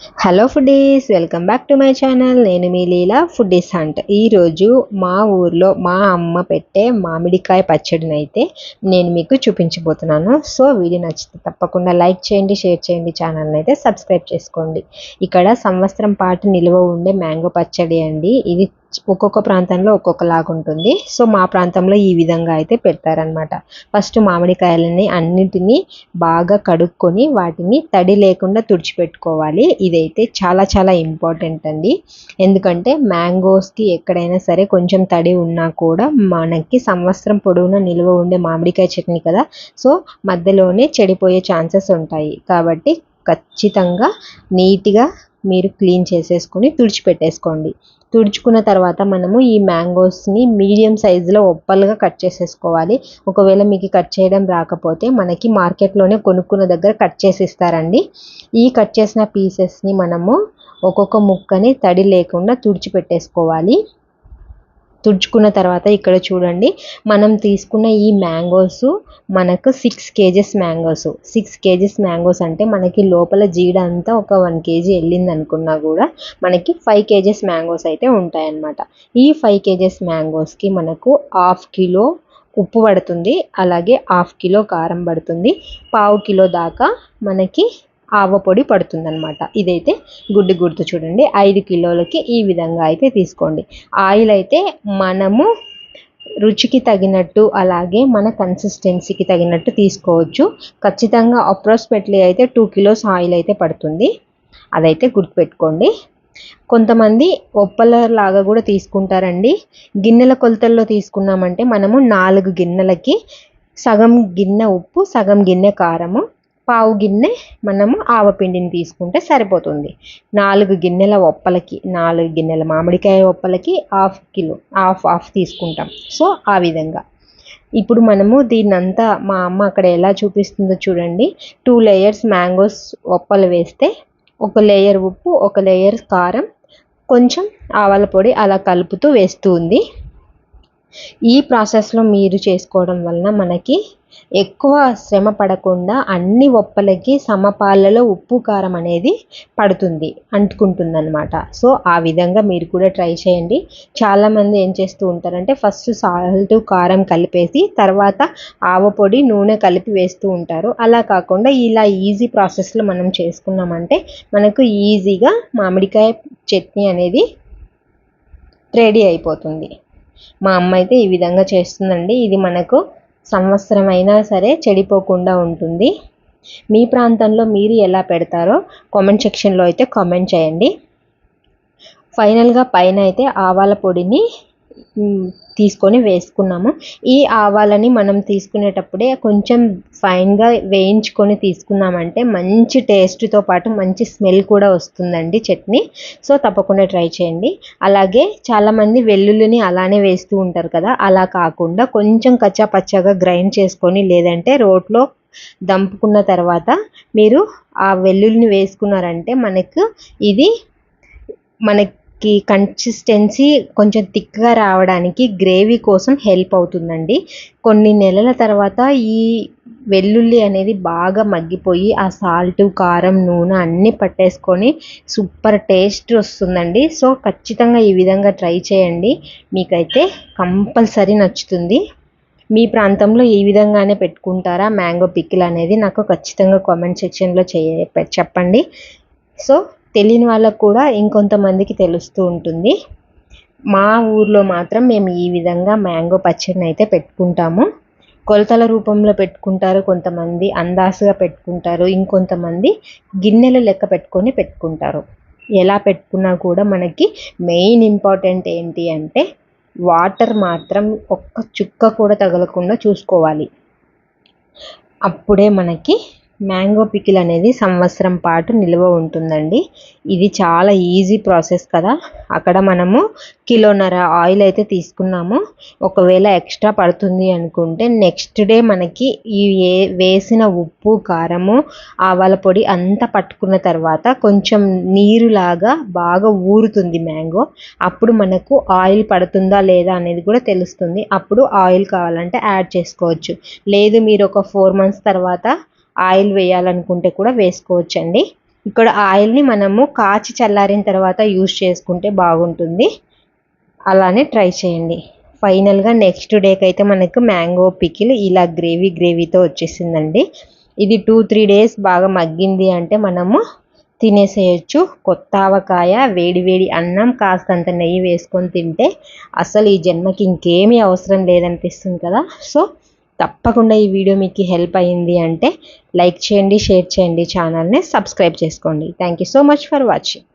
Hello foodies welcome back to my channel నేను మీ లీలా foodies hunt ఈరోజు మా ఊర్లో మా అమ్మ పెట్టే మామిడికాయ పచ్చడిని అయితే నేను మీకు చూపించబోతున్నాను. సో వీడియో నచ్చితే తప్పకుండా లైక్ చేయండి షేర్ చేయండి ఛానల్ని అయితే సబ్స్క్రైబ్ చేసుకోండి. ఇక్కడ సంవత్సరం పాటు నిల్వ ఉండే మ్యాంగో పచ్చడి అండి. ఇది ఒక్కొక్క ప్రాంతంలో ఒక్కొక్కలాగా ఉంటుంది సో మా ప్రాంతంలో ఈ విధంగా అయితే పెడతారనమాట ఫస్ట్ మామిడికాయలని అన్నిటినీ బాగా కడుక్కొని వాటిని తడి లేకుండా తుడిచిపెట్టుకోవాలి. ఇదైతే చాలా చాలా ఇంపార్టెంట్ అండి. ఎందుకంటే మ్యాంగోస్కి ఎక్కడైనా సరే కొంచెం తడి ఉన్నా కూడా మనకి సంవత్సరం పొడవునా నిల్వ ఉండే మామిడికాయ చట్నీ కదా. సో మధ్యలోనే చెడిపోయే ఛాన్సెస్ ఉంటాయి. కాబట్టి ఖచ్చితంగా నీట్గా మీరు క్లీన్ చేసేసుకొని తుడిచిపెట్టేసుకోండి. తుడుచుకున్న తర్వాత మనము ఈ మ్యాంగోస్ని మీడియం సైజులో ఒప్పలుగా కట్ చేసేసుకోవాలి. ఒకవేళ మీకు కట్ చేయడం రాకపోతే మనకి మార్కెట్లోనే కొనుక్కున్న దగ్గర కట్ చేసి ఇస్తారండి ఈ కట్ చేసిన పీసెస్ని మనము ఒక్కొక్క ముక్కని తడి లేకుండా తుడిచిపెట్టేసుకోవాలి. తుడుచుకున్న తర్వాత ఇక్కడ చూడండి మనం తీసుకున్న ఈ మ్యాంగోస్ మనకు six kgs mangoes. Six kgs mangoes అంటే మనకి లోపల జీడ అంతా ఒక వన్ కేజీ వెళ్ళింది అనుకున్నా కూడా మనకి ఫైవ్ కేజెస్ మ్యాంగోస్ అయితే ఉంటాయన్నమాట. ఈ ఫైవ్ కేజెస్ మ్యాంగోస్కి మనకు హాఫ్ కిలో ఉప్పు పడుతుంది అలాగే హాఫ్ కిలో కారం పడుతుంది. పావు కిలో దాకా మనకి ఆవ పొడి పడుతుందనమాట ఇదైతే గుడ్డు గుర్తు చూడండి. ఐదు కిలోలకి ఈ విధంగా అయితే తీసుకోండి. ఆయిల్ అయితే మనము రుచికి తగినట్టు అలాగే మన కన్సిస్టెన్సీకి తగినట్టు తీసుకోవచ్చు. ఖచ్చితంగా అప్రాక్సిమేట్లీ అయితే టూ కిలోస్ ఆయిల్ అయితే పడుతుంది. అదైతే గుర్తుపెట్టుకోండి. కొంతమంది ఒప్పల లాగా కూడా తీసుకుంటారండి. గిన్నెల కొలతల్లో తీసుకున్నామంటే మనము నాలుగు గిన్నెలకి సగం గిన్నె ఉప్పు సగం గిన్నె కారము పావు గిన్నె మనము ఆవపిండిని తీసుకుంటే సరిపోతుంది. నాలుగు గిన్నెల ఒప్పలకి నాలుగు గిన్నెల మామిడికాయ ఒప్పలకి హాఫ్ కిలో హాఫ్ హాఫ్ తీసుకుంటాం. సో ఆ విధంగా. ఇప్పుడు మనము దీన్నంతా మా అమ్మ అక్కడ ఎలా చూపిస్తుందో చూడండి. టూ లేయర్స్ మ్యాంగోస్ ఒప్పలు వేస్తే ఒక లేయర్ ఉప్పు ఒక లేయర్ కారం కొంచెం ఆవాల పొడి అలా కలుపుతూ వేస్తూ ఉంది. ఈ ప్రాసెస్లో మీరు చేసుకోవడం వలన మనకి ఎక్కువ శ్రమ పడకుండా అన్ని ఒప్పలకి సమపాలలో ఉప్పు కారం అనేది పడుతుంది అంటుకుంటుంది అనమాట సో ఆ విధంగా మీరు కూడా ట్రై చేయండి. చాలామంది ఏం చేస్తూ ఉంటారంటే ఫస్ట్ సాల్ట్ కారం కలిపేసి తర్వాత ఆవపొడి నూనె కలిపి వేస్తూ ఉంటారు. అలా కాకుండా ఇలా ఈజీ ప్రాసెస్లో మనం చేసుకున్నామంటే మనకు ఈజీగా మామిడికాయ చట్నీ అనేది రెడీ అయిపోతుంది. మా అమ్మ అయితే ఈ విధంగా చేస్తుందండి. ఇది మనకు సంవత్సరం అయినా సరే చెడిపోకుండా ఉంటుంది. మీ ప్రాంతంలో మీరు ఎలా పెడతారో కామెంట్ సెక్షన్లో అయితే కామెంట్ చేయండి. ఫైనల్గా పైన అయితే ఆవాల పొడిని తీసుకొని వేసుకున్నాము. ఈ ఆవాలని మనం తీసుకునేటప్పుడే కొంచెం ఫైన్గా వేయించుకొని తీసుకున్నామంటే మంచి టేస్ట్తో పాటు మంచి స్మెల్ కూడా వస్తుందండి చట్నీ. సో తప్పకుండా ట్రై చేయండి. అలాగే చాలామంది వెల్లుల్లిని అలానే వేస్తూ ఉంటారు కదా అలా కాకుండా కొంచెం కచ్చాపచ్చాగా గ్రైండ్ చేసుకొని లేదంటే రోట్లో దంపుకున్న తర్వాత మీరు ఆ వెల్లుల్లిని వేసుకున్నారంటే మనకు ఇది మనకి కి కన్సిస్టెన్సీ కొంచెం థిక్గా రావడానికి గ్రేవీ కోసం హెల్ప్ అవుతుందండి. కొన్ని నెలల తర్వాత ఈ వెల్లుల్లి అనేది బాగా మగ్గిపోయి ఆ సాల్ట్ కారం నూనె అన్నీ పట్టేసుకొని సూపర్ టేస్ట్ వస్తుందండి. సో ఖచ్చితంగా ఈ విధంగా ట్రై చేయండి. మీకైతే కంపల్సరీ నచ్చుతుంది. మీ ప్రాంతంలో ఈ విధంగానే పెట్టుకుంటారా? మ్యాంగో పిక్కిల్ అనేది నాకు ఖచ్చితంగా కామెంట్ సెక్షన్లో చేయ చెప్పండి. సో తెలియని వాళ్ళకు కూడా ఇంకొంతమందికి తెలుస్తూ ఉంటుంది. మా ఊర్లో మాత్రం మేము ఈ విధంగా మ్యాంగో పచ్చడిని అయితే పెట్టుకుంటాము. కొలతల రూపంలో పెట్టుకుంటారు కొంతమంది అందాసుగా పెట్టుకుంటారు ఇంకొంతమంది గిన్నెల లెక్క పెట్టుకొని పెట్టుకుంటారు. ఎలా పెట్టుకున్నా కూడా మనకి మెయిన్ ఇంపార్టెంట్ ఏంటి అంటే వాటర్ మాత్రం ఒక్క చుక్క కూడా తగలకుండా చూసుకోవాలి. అప్పుడే మనకి మ్యాంగో పికిల్ అనేది సంవత్సరం పాటు నిల్వ ఉంటుందండి. ఇది చాలా ఈజీ ప్రాసెస్ కదా. అక్కడ మనము కిలోన్నర ఆయిల్ అయితే తీసుకున్నాము. ఒకవేళ ఎక్స్ట్రా పడుతుంది అనుకుంటే నెక్స్ట్ డే మనకి ఈ వేసిన ఉప్పు కారము ఆవాల పొడి అంతా పట్టుకున్న తర్వాత కొంచెం నీరులాగా బాగా ఊరుతుంది మ్యాంగో. అప్పుడు మనకు ఆయిల్ పడుతుందా లేదా అనేది కూడా తెలుస్తుంది. అప్పుడు ఆయిల్ కావాలంటే యాడ్ చేసుకోవచ్చు. లేదు మీరు ఒక ఫోర్ మంత్స్ తర్వాత ఆయిల్ వేయాలనుకుంటే కూడా వేసుకోవచ్చండి. ఇక్కడ ఆయిల్ని మనము కాచి చల్లారిన తర్వాత యూస్ చేసుకుంటే బాగుంటుంది. అలానే ట్రై చేయండి. ఫైనల్గా నెక్స్ట్ డేకి అయితే మనకు మ్యాంగో పికిల్ ఇలా గ్రేవీ గ్రేవీతో వచ్చేసిందండి. ఇది టూ త్రీ డేస్ బాగా మగ్గింది అంటే మనము తినేసేయచ్చు. కొత్త ఆవకాయ వేడి వేడి అన్నం కాస్తంత నెయ్యి వేసుకొని తింటే అసలు ఈ జన్మకి ఇంకేమీ అవసరం లేదనిపిస్తుంది కదా. సో తప్పకుండా ఈ వీడియో మీకు హెల్ప్ అయ్యింది అంటే లైక్ చేయండి షేర్ చేయండి ఛానల్ని సబ్స్క్రైబ్ చేసుకోండి. Thank you so much for watching